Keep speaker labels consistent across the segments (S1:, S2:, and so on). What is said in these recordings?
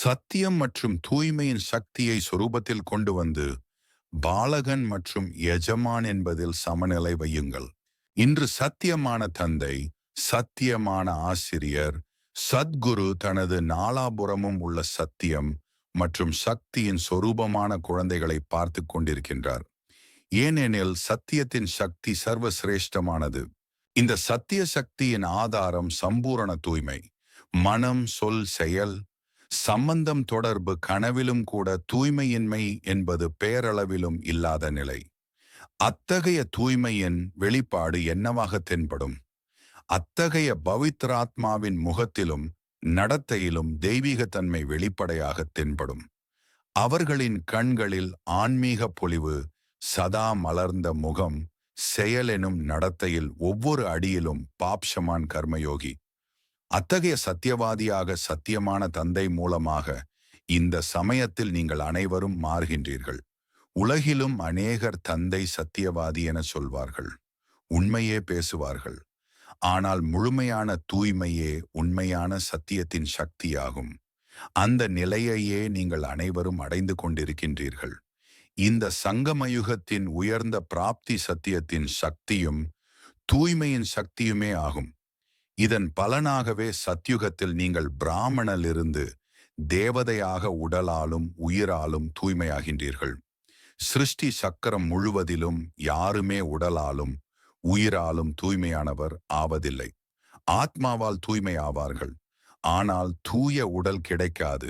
S1: சத்தியம் மற்றும் தூய்மையின் சக்தியை சொரூபத்தில் கொண்டு வந்து பாலகன் மற்றும் எஜமான் என்பதில் சமநிலை வையுங்கள். இன்று சத்தியமான தந்தை சத்தியமான ஆசிரியர் சத்குரு தனது நாலாபுறமும் உள்ள சத்தியம் மற்றும் சக்தியின் சொரூபமான குழந்தைகளை பார்த்து கொண்டிருக்கின்றார். ஏனெனில் சத்தியத்தின் சக்தி சர்வசிரேஷ்டமானது. இந்த சத்திய சக்தியின் ஆதாரம் சம்பூரண தூய்மை. மனம் சொல் செயல் சம்பந்தம் தொடர்பு கனவிலும் கூட தூய்மையின்மை என்பது பேரளவிலும் இல்லாத நிலை. அத்தகைய தூய்மையின் வெளிப்பாடு என்னவாக தென்படும்? அத்தகைய பவித்ராத்மாவின் முகத்திலும் நடத்தையிலும் தெய்வீகத்தன்மை வெளிப்படையாக தென்படும். அவர்களின் கண்களில் ஆன்மீக பொலிவு சதா மலர்ந்த முகம் செயலெனும் நடத்தையில் ஒவ்வொரு அடியிலும் பாப்ஷமான் கர்மயோகி அத்தகைய சத்தியவாதியாக சத்தியமான தந்தை மூலமாக இந்த சமயத்தில் நீங்கள் அனைவரும் மாறுகின்றீர்கள். உலகிலும் அநேகர் தந்தை சத்தியவாதி என சொல்வார்கள். உண்மையே பேசுவார்கள். ஆனால் முழுமையான தூய்மையே உண்மையான சத்தியத்தின் சக்தியாகும். அந்த நிலையையே நீங்கள் அனைவரும் அடைந்து கொண்டிருக்கின்றீர்கள். இந்த சங்கமயுகத்தின் உயர்ந்த பிராப்தி சத்தியத்தின் சக்தியும் தூய்மையின் சக்தியுமே ஆகும். இதன் பலனாகவே சத்யுகத்தில் நீங்கள் பிராமணலிருந்து தேவதையாக உடலாலும் உயிராலும் தூய்மையாகின்றீர்கள். சிருஷ்டி சக்கரம் முழுவதிலும் யாருமே உடலாலும் உயிராலும் தூய்மையானவர் ஆவதில்லை. ஆத்மாவால் தூய்மை ஆவார்கள் ஆனால் தூய உடல் கிடைக்காது.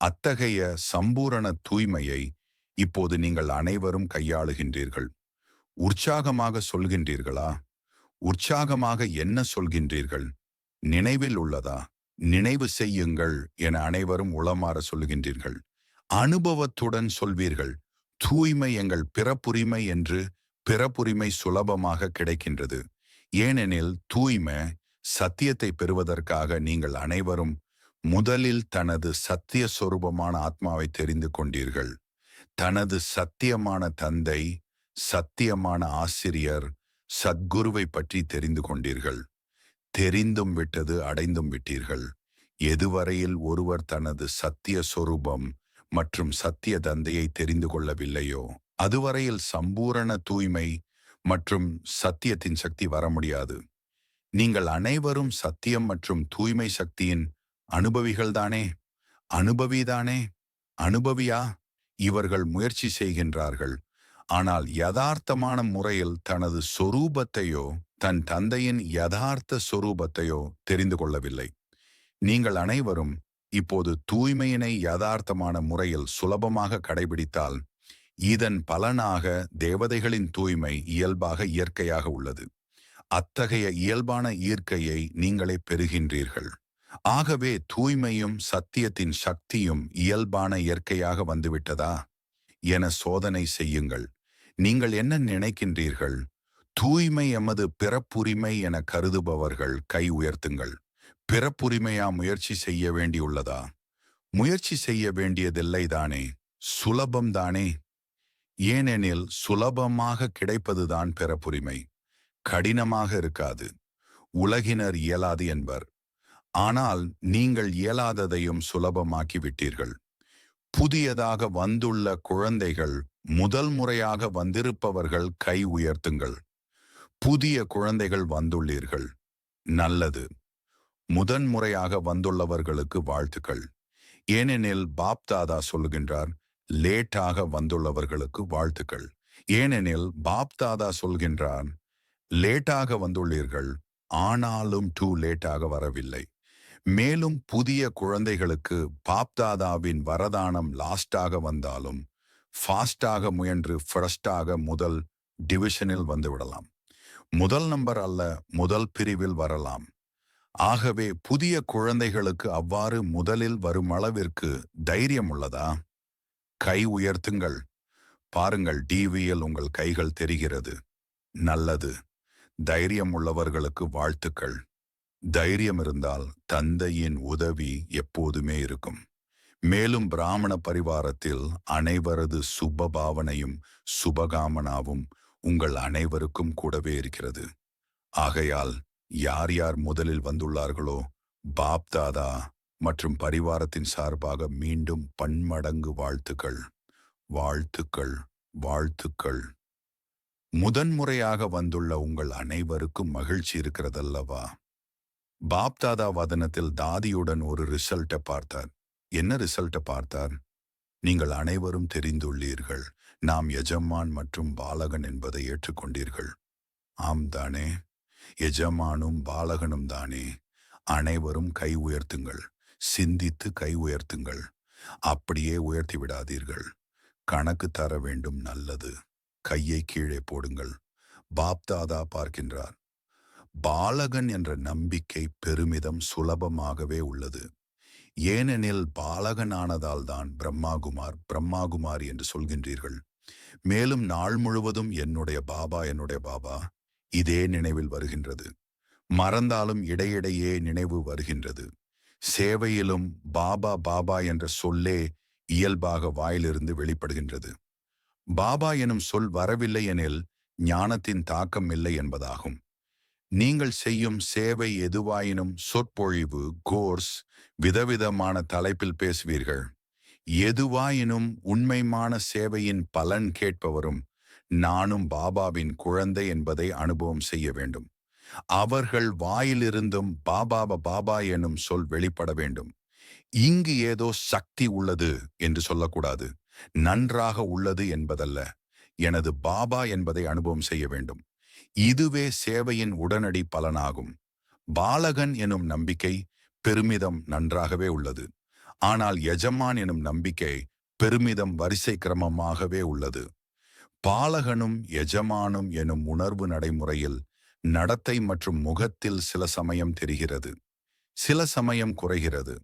S1: அத்தகைய சம்பூரண தூய்மையை இப்போது நீங்கள் அனைவரும் கையாளுகின்றீர்கள். உற்சாகமாக சொல்கின்றீர்களா? உற்சாகமாக என்ன சொல்கின்றீர்கள்? நினைவில் உள்ளதா? நினைவு செய்யுங்கள் என அனைவரும் உளமாற சொல்கின்றீர்கள் அனுபவத்துடன் சொல்வீர்கள். தூய்மை எங்கள் பிறப்புரிமை என்று பிறப்புரிமை சுலபமாக கிடைக்கின்றது. ஏனெனில் தூய்மை சத்தியத்தை பெறுவதற்காக நீங்கள் அனைவரும் முதலில் தனது சத்திய சொரூபமான ஆத்மாவை தெரிந்து கொண்டீர்கள். தனது சத்தியமான தந்தை சத்தியமான ஆசிரியர் சத்குருவை பற்றி தெரிந்து கொண்டீர்கள். தெரிந்தும் விட்டது அடைந்தும் விட்டீர்கள். எதுவரையில் ஒருவர் தனது சத்திய சொரூபம் மற்றும் சத்திய தந்தையை தெரிந்து கொள்ளவில்லையோ அதுவரையில் சம்பூரண தூய்மை மற்றும் சத்தியத்தின் சக்தி வர முடியாது. நீங்கள் அனைவரும் சத்தியம் மற்றும் தூய்மை சக்தியின் அனுபவிகள்தானே அனுபவிதானே? அனுபவியா? இவர்கள் முயற்சி செய்கின்றார்கள். ஆனால் யதார்த்தமான முறையில் தனது சொரூபத்தையோ தன் தந்தையின் யதார்த்த சொரூபத்தையோ தெரிந்து கொள்ளவில்லை. நீங்கள் அனைவரும் இப்போது தூய்மையினை யதார்த்தமான முறையில் சுலபமாக கடைபிடித்தால் இதன் பலனாக தேவதைகளின் தூய்மை இயல்பாக இயற்கையாக உள்ளது. அத்தகைய இயல்பான ஈர்க்கையை நீங்களே பெறுகின்றீர்கள். ஆகவே தூய்மையும் சத்தியத்தின் சக்தியும் இயல்பான இயற்கையாக வந்துவிட்டதா? என சோதனை செய்யுங்கள். நீங்கள் என்ன நினைக்கின்றீர்கள்? தூய்மை எமது பிறப்புரிமை என கருதுபவர்கள் கை உயர்த்துங்கள். பிறப்புரிமையா முயற்சி செய்ய வேண்டியுள்ளதா? முயற்சி செய்ய வேண்டியதில்லை தானே? சுலபம்தானே ஏனெனில் சுலபமாக கிடைப்பதுதான் பிறப்புரிமை. கடினமாக இருக்காது. உலகினர் இயலாது என்பர். ஆனால் நீங்கள் இயலாததையும் சுலபமாக்கி விட்டீர்கள். புதியதாக வந்துள்ள குழந்தைகள் முதல் முறையாக வந்திருப்பவர்கள் கை உயர்த்துங்கள். புதிய குழந்தைகள் வந்துள்ளீர்கள். நல்லது. முதன்முறையாக வந்துள்ளவர்களுக்கு வாழ்த்துக்கள். ஏனெனில் பாப்தாதா சொல்கின்றார் லேட்டாக வந்துள்ளவர்களுக்கு வாழ்த்துக்கள். ஏனெனில் பாப்தாதா சொல்கின்றார் லேட்டாக வந்துள்ளீர்கள் ஆனாலும் டூ லேட்டாக வரவில்லை. மேலும் புதிய குழந்தைகளுக்கு பாப்தாதாவின் வரதானம் லாஸ்டாக வந்தாலும் ஃபாஸ்டாக முயன்று ஃபர்ஸ்டாக முதல் டிவிஷனில் வந்து விடலாம். முதல் நம்பர் அல்ல முதல் பிரிவில் வரலாம். ஆகவே புதிய குழந்தைகளுக்கு அவ்வாறு முதலில் வரும் அளவிற்கு தைரியம் உள்ளதா? கை உயர்த்துங்கள். பாருங்கள் டிவியில் உங்கள் கைகள் தெரிகிறது. நல்லது. தைரியம் உள்ளவர்களுக்கு வாழ்த்துக்கள். தைரியம் இருந்தால் தந்தையின் உதவி எப்போதுமே இருக்கும். மேலும் பிராமண பரிவாரத்தில் அனைவரது சுப பாவனையும் சுபகாமனாவும் உங்கள் அனைவருக்கும் கூடவே இருக்கிறது. ஆகையால் யார் யார் முதலில் வந்துள்ளார்களோ பாப் தாதா மற்றும் பரிவாரத்தின் சார்பாக மீண்டும் பன்மடங்கு வாழ்த்துக்கள். வாழ்த்துக்கள் வாழ்த்துக்கள். முதன்முறையாக வந்துள்ள உங்கள் அனைவருக்கும் மகிழ்ச்சி இருக்கிறதல்லவா? பாப்தாதா வதனத்தில் தாதியுடன் ஒரு ரிசல்ட்டை பார்த்தார். என்ன ரிசல்ட்டை பார்த்தார்? நீங்கள் அனைவரும் தெரிந்துள்ளீர்கள். நாம் எஜமான் மற்றும் பாலகன் என்பதை ஏற்றுக்கொண்டீர்கள். ஆம் தானே. எஜமானும் பாலகனும் தானே. அனைவரும் கை உயர்த்துங்கள். சிந்தித்து கை உயர்த்துங்கள். அப்படியே உயர்த்தி விடாதீர்கள். கணக்கு தர வேண்டும் நல்லது. கையை கீழே போடுங்கள். பாப்தாதா பார்க்கின்றார். பாலகன் என்ற நம்பிக்கை பெருமிதம் சுலபமாகவே உள்ளது. ஏனெனில் பாலகனானதால் தான் பிரம்மாகுமார் பிரம்மாகுமார் என்று சொல்கின்றீர்கள். மேலும் நாள் முழுவதும் என்னுடைய பாபா என்னுடைய பாபா இதே நினைவில் வருகின்றது. மறந்தாலும் இடையிடையே நினைவு வருகின்றது. சேவையிலும் பாபா பாபா என்ற சொல்லே இயல்பாக வாயிலிருந்து வெளிப்படுகின்றது. பாபா எனும் சொல் வரவில்லை எனில் ஞானத்தின் தாக்கம் இல்லை என்பதாகும். நீங்கள் செய்யும் சேவை எதுவாயினும் சொற்பொழிவு கோர்ஸ் விதவிதமான தலைப்பில் பேசுவீர்கள். எதுவாயினும் உண்மைமான சேவையின் பலன் கேட்பவரும் நானும் பாபாவின் குழந்தை என்பதை அனுபவம் செய்ய வேண்டும். அவர்கள் வாயிலிருந்தும் பாபாப பாபா எனும் சொல் வெளிப்பட வேண்டும். இங்கு ஏதோ சக்தி உள்ளது என்று சொல்லக்கூடாது. நன்றாக உள்ளது என்பதல்ல. எனது பாபா என்பதை அனுபவம் செய்ய வேண்டும். இதுவே சேவையின் உடனடி பலனாகும். பாலகன் எனும் நம்பிக்கை பெருமிதம் நன்றாகவே உள்ளது. ஆனால் எஜமான் எனும் நம்பிக்கை பெருமிதம் வரிசை கிரமமாகவே உள்ளது. பாலகனும் எஜமானும் எனும் உணர்வு நடைமுறையில் நடத்தை மற்றும் முகத்தில் சில சமயம் தெரிகிறது. சில சமயம் குறைகிறது.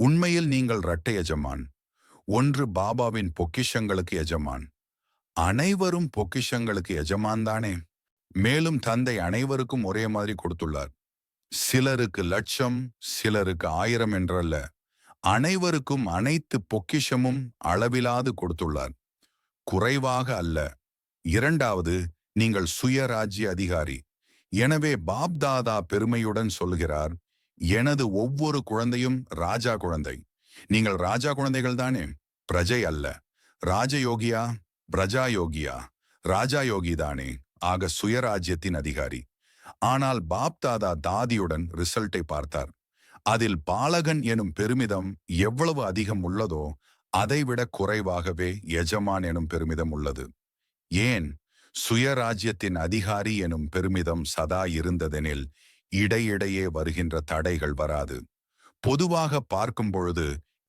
S1: உண்மையில் நீங்கள் இரட்டை எஜமான். ஒன்று பாபாவின் பொக்கிஷங்களுக்கு எஜமான். அனைவரும் பொக்கிஷங்களுக்கு எஜமான் தானே? மேலும் தந்தை அனைவருக்கும் ஒரே மாதிரி கொடுத்துள்ளார். சிலருக்கு லட்சம் சிலருக்கு ஆயிரம் என்றல்ல அனைவருக்கும் அனைத்து பொக்கிஷமும் அளவிலாது கொடுத்துள்ளார். குறைவாக அல்ல. இரண்டாவது நீங்கள் சுயராஜ்ய அதிகாரி. எனவே பாப்தாதா பெருமையுடன் சொல்கிறார் எனது ஒவ்வொரு குழந்தையும் ராஜா குழந்தை. நீங்கள் ராஜா குழந்தைகள் தானே? பிரஜை அல்ல. ராஜயோகியா? பிரஜா யோகியா ராஜா யோகி தானே? ஆக சுயராஜ்யத்தின் அதிகாரி. ஆனால் பாப்தாதா தாதியுடன் ரிசல்ட்டை பார்த்தார். அதில் பாலகன் எனும் பெருமிதம் எவ்வளவு அதிகம் உள்ளதோ அதைவிட குறைவாகவே எஜமான் எனும் பெருமிதம் உள்ளது. ஏன்? சுயராஜ்யத்தின் அதிகாரி எனும் பெருமிதம் சதா இருந்ததெனில் இடையிடையே வருகின்ற தடைகள் வராது. பொதுவாக பார்க்கும் பொழுது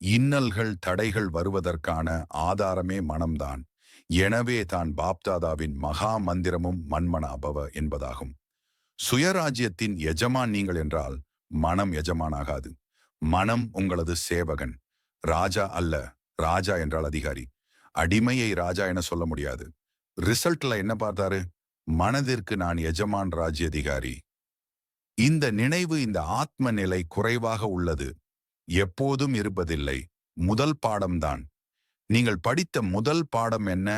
S1: இன்னல்கள் தடைகள் வருவதற்கான ஆதாரமே மனம்தான். எனவே தான் பாப்தாதாவின் மகா மந்திரமும் மண்மனாபவ என்பதாகும். சுயராஜ்யத்தின் எஜமான் நீங்கள் என்றால் மனம் எஜமானாகாது. மனம் உங்களது சேவகன். ராஜா அல்ல ராஜா என்றால் அதிகாரி. அடிமையை ராஜா என சொல்ல முடியாது. ரிசல்ட்ல என்ன பார்த்தாரு? மனதிற்கு நான் எஜமான் ராஜ்யதிகாரி. இந்த நினைவு இந்த ஆத்ம நிலை குறைவாக உள்ளது. எப்போதும் இருப்பதில்லை. முதல் பாடம்தான். நீங்கள் படித்த முதல் பாடம் என்ன?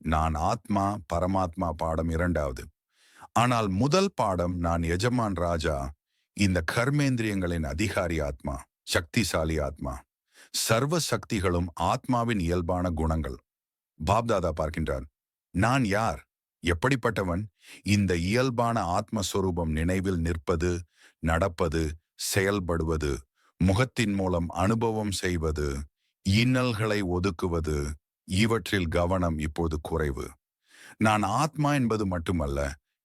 S1: நான் ஆத்மா பரமாத்மா பாடம் இரண்டாவது. ஆனால் முதல் பாடம் நான் எஜமான் ராஜா இந்த கர்மேந்திரியங்களின் அதிகாரி ஆத்மா சக்திசாலி ஆத்மா. சர்வ சக்திகளும் ஆத்மாவின் இயல்பான குணங்கள். பாப்தாதா பார்க்கின்றார் நான் யார்? எப்படிப்பட்டவன்? இந்த இயல்பான ஆத்மஸ்வரூபம் நினைவில் நிற்பது நடப்பது செயல்படுவது முகத்தின் மூலம் அனுபவம் செய்வது இன்னல்களை ஒதுக்குவது இவற்றில் கவனம் இப்போது குறைவு. நான் ஆத்மா என்பது மட்டுமல்ல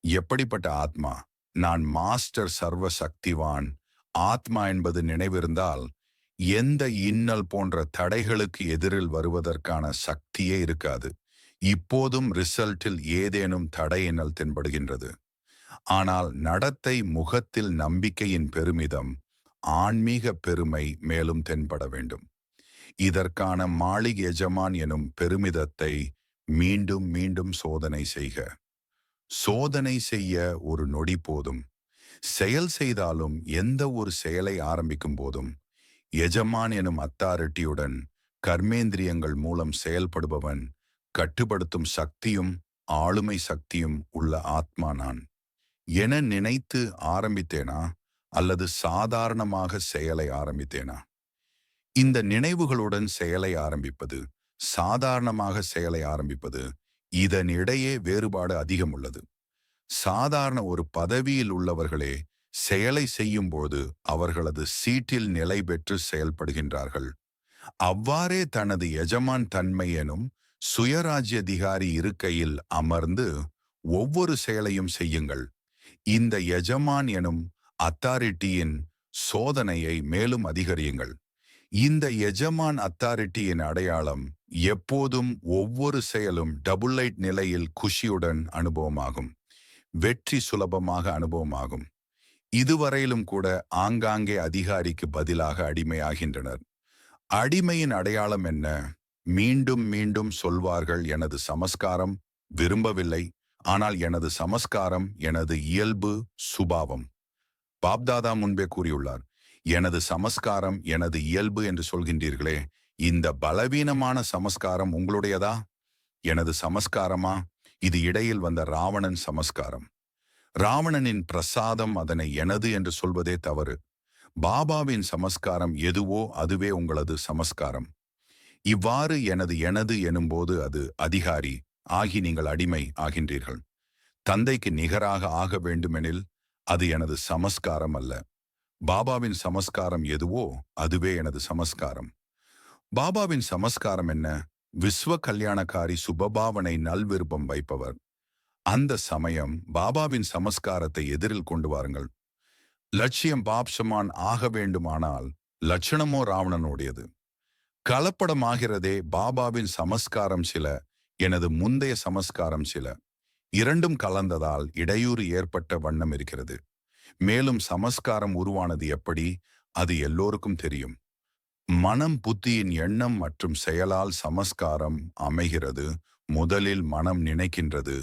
S1: எப்படிப்பட்ட ஆத்மா? நான் மாஸ்டர் சர்வ சக்திவான் ஆத்மா என்பது நினைவிருந்தால் எந்த இன்னல் போன்ற தடைகளுக்கு எதிரில் வருவதற்கான சக்தியே இருக்காது. இப்போதும் ரிசல்ட்டில் ஏதேனும் தடை தென்படுகின்றது. ஆனால் நடத்தை முகத்தில் நம்பிக்கையின் பெருமிதம் ஆன்மீக பெருமை மேலும் தென்பட வேண்டும். இதற்கான மாளிகை எஜமான் எனும் பெருமிதத்தை மீண்டும் மீண்டும் சோதனை செய்க. சோதனை செய்ய ஒரு நொடி போதும். செயல் செய்தாலும் எந்த ஒரு செயலை ஆரம்பிக்கும் போதும். எஜமான் எனும் அத்தாரிட்டியுடன் கர்மேந்திரியங்கள் மூலம் செயல்படுபவன் கட்டுப்படுத்தும் சக்தியும் ஆளுமை சக்தியும் உள்ள ஆத்மா நான். என நினைத்து ஆரம்பித்தேனா? அல்லது சாதாரணமாக செயலை ஆரம்பித்தேனா? இந்த நினைவுகளுடன் செயலை ஆரம்பிப்பது சாதாரணமாக செயலை ஆரம்பிப்பது இதனிடையே வேறுபாடு அதிகம் உள்ளது. சாதாரண ஒரு பதவியில் உள்ளவர்களே செயலை செய்யும்போது அவர்களது சீட்டில் நிலை பெற்று செயல்படுகின்றார்கள். அவ்வாறே தனது எஜமான் தன்மை எனும் சுயராஜ்யதிகாரி இருக்கையில் அமர்ந்து ஒவ்வொரு செயலையும் செய்யுங்கள். இந்த எஜமான் எனும் அத்தாரிட்டியின் சோதனையை மேலும் அதிகரியுங்கள். இந்த எஜமான் அத்தாரிட்டியின் அடையாளம் எப்போதும் ஒவ்வொரு செயலும் டபுள் லைட் நிலையில் குஷியுடன் அனுபவமாகும். வெற்றி சுலபமாக அனுபவமாகும். இதுவரையிலும் கூட ஆங்காங்கே அதிகாரிக்கு பதிலாக அடிமையாகின்றனர். அடிமையின் அடையாளம் என்ன? மீண்டும் மீண்டும் சொல்வார்கள் எனது சமஸ்காரம் விரும்பவில்லை. ஆனால் எனது சமஸ்காரம் எனது இயல்பு சுபாவம். பாப்தாதா முன்பே கூறியுள்ளார் எனது சமஸ்காரம் எனது இயல்பு என்று சொல்கின்றீர்களே இந்த பலவீனமான சமஸ்காரம் உங்களுடையதா? எனது சமஸ்காரமா? இது இடையில் வந்த ராவணன் சமஸ்காரம். ராவணனின் பிரசாதம் அதனை எனது என்று சொல்வதே தவறு. பாபாவின் சமஸ்காரம் எதுவோ அதுவே உங்களது சமஸ்காரம். இவ்வாறு எனது எனது எனும்போது அது அதிகாரி ஆகி நீங்கள் அடிமை ஆகின்றீர்கள். தந்தைக்கு நிகராக ஆக வேண்டுமெனில் அது எனது சமஸ்காரம் அல்ல. பாபாவின் சமஸ்காரம் எதுவோ அதுவே எனது சமஸ்காரம். பாபாவின் சமஸ்காரம் என்ன? விஸ்வ கல்யாணக்காரி சுபபாவனை நல்விருப்பம் வைப்பவர். அந்த சமயம் பாபாவின் சமஸ்காரத்தை எதிரில் கொண்டு வாருங்கள். லட்சியம் பாப்சமான் ஆக வேண்டுமானால் லட்சணமோ ராவணனுடையது. கலப்படமாகிறதே பாபாவின் சமஸ்காரம் சில எனது முந்தைய சமஸ்காரம் சில. இரண்டும் கலந்ததால் இடையூறு ஏற்பட்ட வண்ணம் இருக்கிறது. மேலும் சமஸ்காரம் உருவானது எப்படி? அது எல்லோருக்கும் தெரியும். மனம் புத்தியின் எண்ணம் மற்றும் செயலால் சமஸ்காரம் அமைகிறது. முதலில் மனம் நினைக்கின்றது.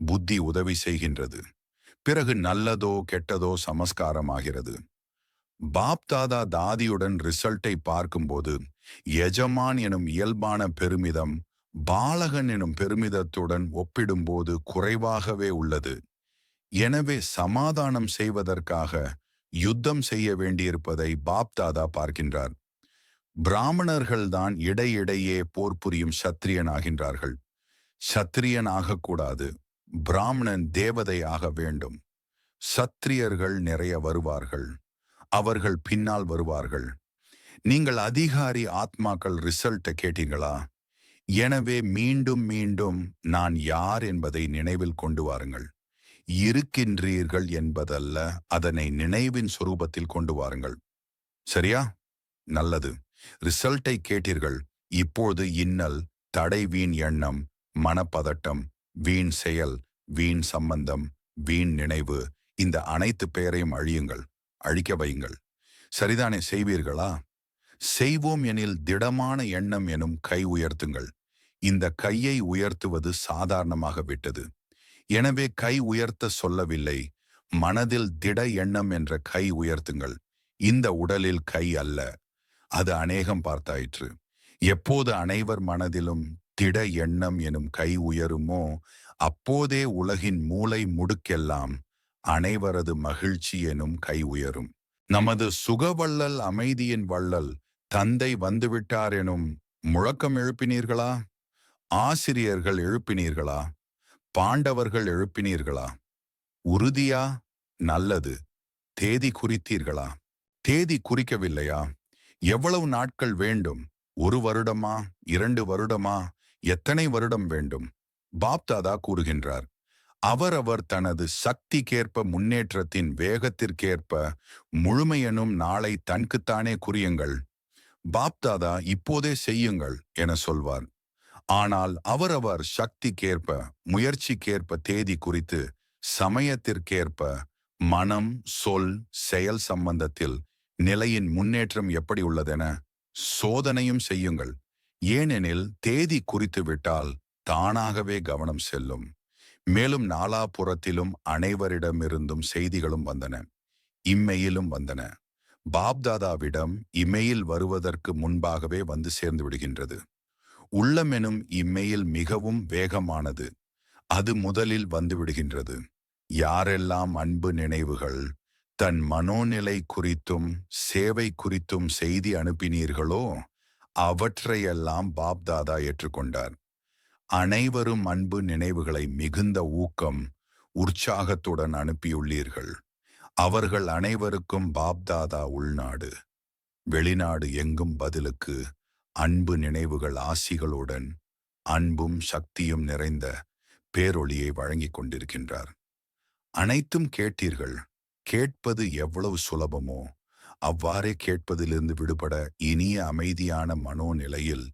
S1: புத்தி உதவி செய்கின்றது. பிறகு நல்லதோ கெட்டதோ சமஸ்காரம் ஆகிறது பாப்தாதா தாதியுடன் ரிசல்ட்டை பார்க்கும்போது எஜமான் எனும் இயல்பான பெருமிதம் பாலகன் எனும் பெருமிதத்துடன் ஒப்பிடும்போது குறைவாகவே உள்ளது. எனவே சமாதானம் செய்வதற்காக யுத்தம் செய்ய வேண்டியிருப்பதை பாப்தாதா பார்க்கின்றார். பிராமணர்கள்தான் இடையிடையே போர் புரியும் சத்திரியன் ஆகின்றார்கள் சத்திரியன் ஆகக்கூடாது பிராமணன் தேவதை ஆக வேண்டும். சத்திரியர்கள் நிறைய வருவார்கள். அவர்கள் பின்னால் வருவார்கள். நீங்கள் அதிகாரி ஆத்மாக்கள் ரிசல்ட்டை கேட்டீங்களா எனவே மீண்டும் மீண்டும் நான் யார் என்பதை நினைவில் கொண்டு வாருங்கள். இருக்கின்றீர்கள் என்பதல்ல அதனை நினைவின் சுரூபத்தில் கொண்டு வாருங்கள். சரியா? நல்லது. ரிசல்ட்டை கேட்டீர்கள். இப்போது இன்னல் தடை வீண் எண்ணம் மனப்பதட்டம் வீண் செயல் வீண் சம்பந்தம் வீண் நினைவு இந்த அனைத்து பெயரையும் அழியுங்கள் அழிக்க வையுங்கள். சரிதானே செய்வீர்களா? செய்வோம் எனில் திடமான எண்ணம் எனும் கை உயர்த்துங்கள். இந்த கையை உயர்த்துவது சாதாரணமாக விட்டது. எனவே கை உயர்த்த சொல்லவில்லை. மனதில் திட எண்ணம் என்ற கை உயர்த்துங்கள். இந்த உடலில் கை அல்ல. அது அநேகம் பார்த்தாயிற்று. எப்போது அனைவர் மனதிலும் திட எண்ணம் எனும் கை உயருமோ அப்போதே உலகின் மூளை முடுக்கெல்லாம் அனைவரது மகிழ்ச்சி எனும் கை உயரும். நமது சுகவள்ளல் அமைதியின் வள்ளல் தந்தை வந்துவிட்டார் எனும் முழக்கம் எழுப்பினீர்களா? ஆசிரியர்கள் எழுப்பினீர்களா? பாண்டவர்கள் எழுப்பினீர்களா? உறுதியா? நல்லது. தேதி குறித்தீர்களா? தேதி குறிக்கவில்லையா? எவ்வளவு நாட்கள் வேண்டும்? ஒரு வருடமா? இரண்டு வருடமா? எத்தனை வருடம் வேண்டும்? பாப்தாதா கூறுகின்றார் அவரவர் தனது சக்திக்கேற்ப முன்னேற்றத்தின் வேகத்திற்கேற்ப முழுமையெனும் நாளை தனக்குத்தானே குறியுங்கள். பாப்தாதா இப்போதே செய்யுங்கள் என சொல்வார். ஆனால் அவரவர் சக்திக்கேற்ப முயற்சிக்கேற்ப தேதி குறித்து சமயத்திற்கேற்ப மனம் சொல் செயல் சம்பந்தத்தில் நிலையின் முன்னேற்றம் எப்படி உள்ளதென சோதனையும் செய்யுங்கள். ஏனெனில் தேதி குறித்து விட்டால் தானாகவே கவனம் செல்லும். மேலும் நாலாபுறத்திலும் அனைவரிடமிருந்தும் செய்திகளும் வந்தன. இம்மெயிலும் வந்தன. பாப்தாதாவிடம் இமெயில் வருவதற்கு முன்பாகவே வந்து சேர்ந்து விடுகின்றது. உள்ளமெனும் இம்மெயில் மிகவும் வேகமானது. அது முதலில் வந்துவிடுகின்றது. யாரெல்லாம் அன்பு நினைவுகள் தன் மனோநிலை குறித்தும் சேவை குறித்தும் செய்தி அனுப்பினீர்களோ அவற்றையெல்லாம் பாப்தாதா ஏற்றுக்கொண்டார். அனைவரும் அன்பு நினைவுகளை மிகுந்த ஊக்கம் உற்சாகத்துடன் அனுப்பியுள்ளீர்கள். அவர்கள் அனைவருக்கும் பாப்தாதா உள்நாடு. வெளிநாடு எங்கும் பதிலுக்கு அன்பு நினைவுகள் ஆசிகளுடன் அன்பும் சக்தியும் நிறைந்த பேரொளியை வழங்கிக் கொண்டிருக்கின்றார். அனைத்தும் கேட்டீர்கள். கேட்பது எவ்வளவு சுலபமோ அவ்வாறே கேட்பதிலிருந்து விடுபட இனிய அமைதியான மனோநிலையில்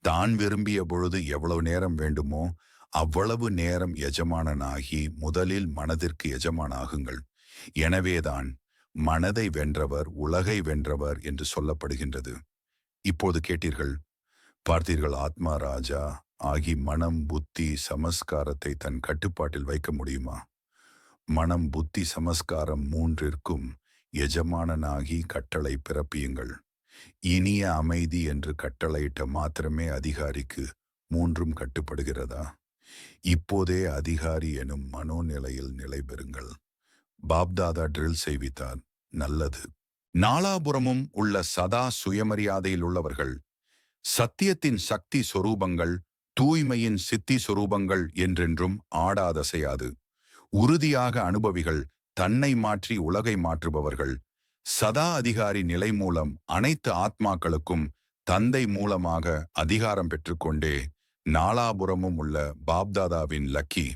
S1: தான் விரும்பிய பொழுது எவ்வளவு நேரம் வேண்டுமோ அவ்வளவு நேரம் எஜமானனாகி முதலில் மனதிற்கு எஜமானாகுங்கள். எனவேதான் மனதை வென்றவர் உலகை வென்றவர் என்று சொல்லப்படுகின்றது. இப்போது கேட்டீர்கள் பார்த்தீர்கள் ஆத்மா ராஜா ஆகி மனம் புத்தி சமஸ்காரத்தை தன் கட்டுப்பாட்டில் வைக்க முடியுமா? மனம் புத்தி சமஸ்காரம் மூன்றிற்கும் எஜமானனாகி கட்டளை பிறப்பியுங்கள். இனிய அமைதி என்று கட்டளையிட்ட மாத்திரமே அதிகாரிக்கு மூன்றும் கட்டுப்படுகிறதா? இப்போதே அதிகாரி எனும் மனோநிலையில் நிலை பெறுங்கள் பாப்தாதா ட்ரில் செய்வித்தார். நல்லது. நாலாபுறமும் உள்ள சதா சுயமரியாதையில் உள்ளவர்கள் சத்தியத்தின் சக்தி சொரூபங்கள் தூய்மையின் சித்தி சொரூபங்கள் என்றென்றும் ஆடாதசையாது உறுதியாக அனுபவிகள் தன்னை மாற்றி உலகை மாற்றுபவர்கள். சதா அதிகாரி நிலை மூலம் அனைத்து ஆத்மாக்களுக்கும் தந்தை மூலமாக அதிகாரம் பெற்றுக்கொண்டே நாலாபுரமும் உள்ள பாப்தாதாவின் லக்கி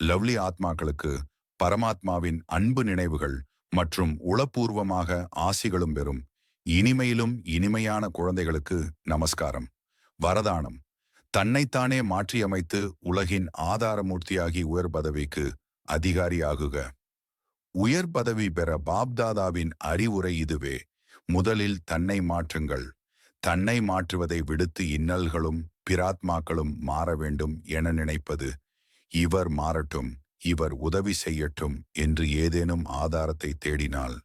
S1: லவ்லி ஆத்மாக்களுக்கு பரமாத்மாவின் அன்பு நினைவுகள் மற்றும் உளப்பூர்வமாக ஆசிகளும் பெறும். இனிமையிலும் இனிமையான குழந்தைகளுக்கு நமஸ்காரம். வரதானம். தன்னைத்தானே மாற்றியமைத்து உலகின் ஆதாரமூர்த்தியாகி உயர் பதவிக்கு அதிகாரியாகுக. உயர் பதவி பெற பாப்தாதாவின் அறிவுரை இதுவே. முதலில் தன்னை மாற்றுங்கள். தன்னை மாற்றுவதை விடுத்து இன்னல்களும் பிராத்மாக்களும் மாற வேண்டும் என நினைப்பது. இவர் மாறட்டும். இவர் உதவி செய்யட்டும் என்று ஏதேனும் ஆதாரத்தை தேடினால்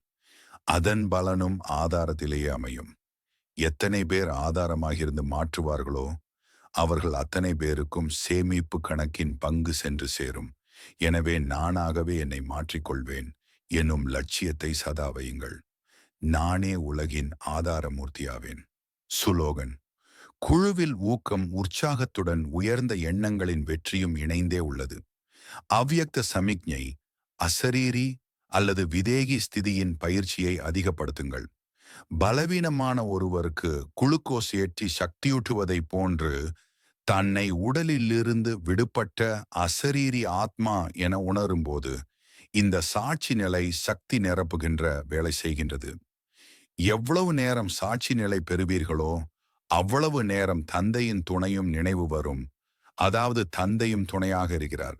S1: அதன் பலனும் ஆதாரத்திலேயே அமையும். எத்தனை பேர் ஆதாரமாகிருந்து மாற்றுவார்களோ அவர்கள் அத்தனை பேருக்கும் சேமிப்பு கணக்கின் பங்கு சென்று சேரும். எனவே நானாகவே என்னை மாற்றிக்கொள்வேன் என்னும் லட்சியத்தை சதா வையுங்கள். நானே உலகின் ஆதாரமூர்த்தியாவேன். சுலோகன். குழுவில் ஊக்கம் உற்சாகத்துடன் உயர்ந்த எண்ணங்களின் வெற்றியும் இணைந்தே உள்ளது. அவ்வியக்த சமிக்ஞை அசரீரி அல்லது விதேகி ஸ்திதியின் பயிற்சியை அதிகப்படுத்துங்கள். பலவீனமான ஒருவருக்கு குளுக்கோஸ் ஏற்றி சக்தியூட்டுவதைப் போன்று தன்னை உடலிலிருந்து விடுபட்ட அசரீரி ஆத்மா என உணரும்போது இந்த சாட்சி நிலை சக்தி நிரப்புகின்ற வேலை செய்கின்றது. எவ்வளவு நேரம் சாட்சி நிலை பெறுவீர்களோ அவ்வளவு நேரம் தந்தையின் துணையும் நினைவு வரும். அதாவது தந்தையும் துணையாக இருக்கிறார்.